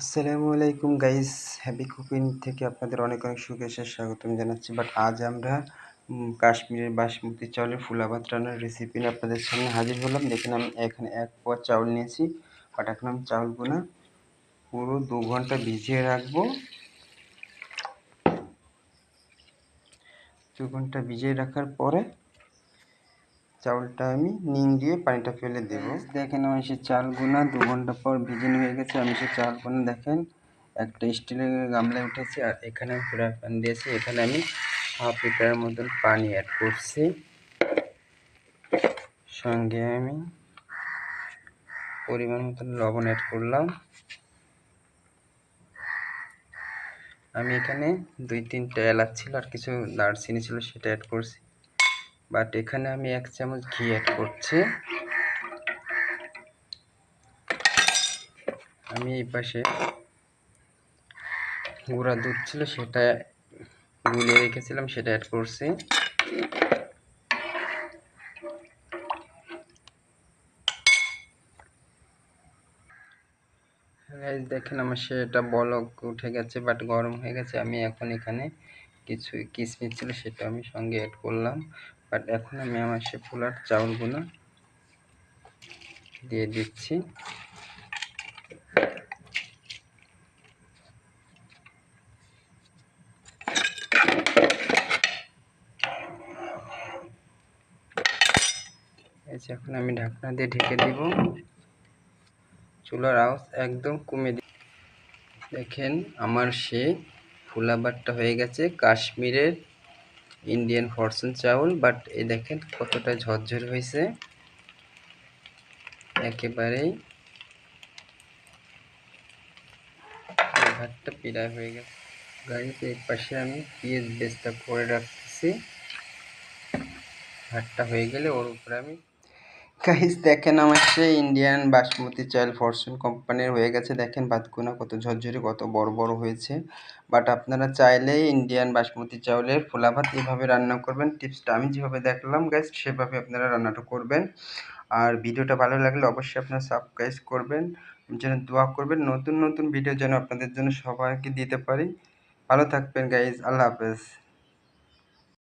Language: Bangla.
আসসালামু আলাইকুম গাইস হ্যাপি কুকিং থেকে আপনাদের অনেক অনেক শুভেচ্ছা, স্বাগতম জানাচ্ছি। বাট আজ আমরা কাশ্মীরের বাসমতি চাউলের ফুলা ভাত রান্নার রেসিপি নিয়ে আপনাদের সামনে হাজির হলাম। দেখেন, আমি এখানে এক পোয়া চাউল নিয়েছি বাট এখন আমি চাউলগুলো পুরো দু ঘণ্টা ভিজিয়ে রাখব। দু ঘণ্টা ভিজিয়ে রাখার পরে চাউলটা আমি নিং দিয়ে পানিটা ফেলে দেব। দেখেন আমি সেই চালগুনা দু ঘণ্টা পর ভিজানো হয়ে গেছে। আমি সেই চালগুনা দেখেন, একটা স্টিলের গামলায় উঠেছি আর এখানে ফ্রাই প্যান দিয়েছি। এখানে আমি হাফ লিটারের মতন পানি অ্যাড করছি। সঙ্গে আমি পরিমাণ মতন লবণ অ্যাড করলাম। আমি এখানে দুই তিনটা এলাচ ছিল আর কিছু দারচিনি ছিল সেটা অ্যাড করছি। বাট এখানে আমি এক চামচ ঘি অ্যাড করছি। আমি এই পাশে গুঁড়া দুধ ছিল সেটা গুলিয়ে রেখেছিলাম, সেটা অ্যাড করছি। দেখেন আমার সেটা বলক উঠে গেছে বাট গরম হয়ে গেছে। আমি এখন এখানে কিছু কিশমিশ ছিল সেটা আমি সঙ্গে অ্যাড করলাম। বাট এখন আমি আমার সে ফুলার চাউলগুলো দিয়ে দিচ্ছি। এখন আমি ঢাকনা দিয়ে ঢেকে দিব। চুলার আওয়াজ একদম কমে দি দেখেন আমার সে ফুলাবারটা হয়ে গেছে কাশ্মীরের ইন্ডিয়ান ফরচুন চাউল বাট এই দেখেন কতটা ঝরঝর হয়েছে। একেবারেই ভাতটা পিড়ায় হয়ে গেছে। গাড়িতে এই পাশে আমি পেঁয়াজ বেস্তা করে রাখতেছি। ভাতটা হয়ে গেলে ওর উপরে আমি গাইস দেখেন আমার সে ইন্ডিয়ান বাসমতি চাল ফরচুন কোম্পানির হয়ে গেছে। দেখেন ভাতগুনা কত ঝরঝরে, কত বড় বড় হয়েছে। বাট আপনারা চাইলে ইন্ডিয়ান বাসমতি চাউলের ফোলা ভাত এভাবে রান্না করবেন। টিপসটা আমি যেভাবে দেখলাম গাইস সেভাবে আপনারা রান্নাটা করবেন। আর ভিডিওটা ভালো লাগলে অবশ্যই আপনারা সাবস্ক্রাইব করবেন। যেন দোয়া করবেন, নতুন নতুন ভিডিও যেন আপনাদের জন্য সবাইকে দিতে পারি। ভালো থাকবেন গাইজ আল্লাহ হাফেজ।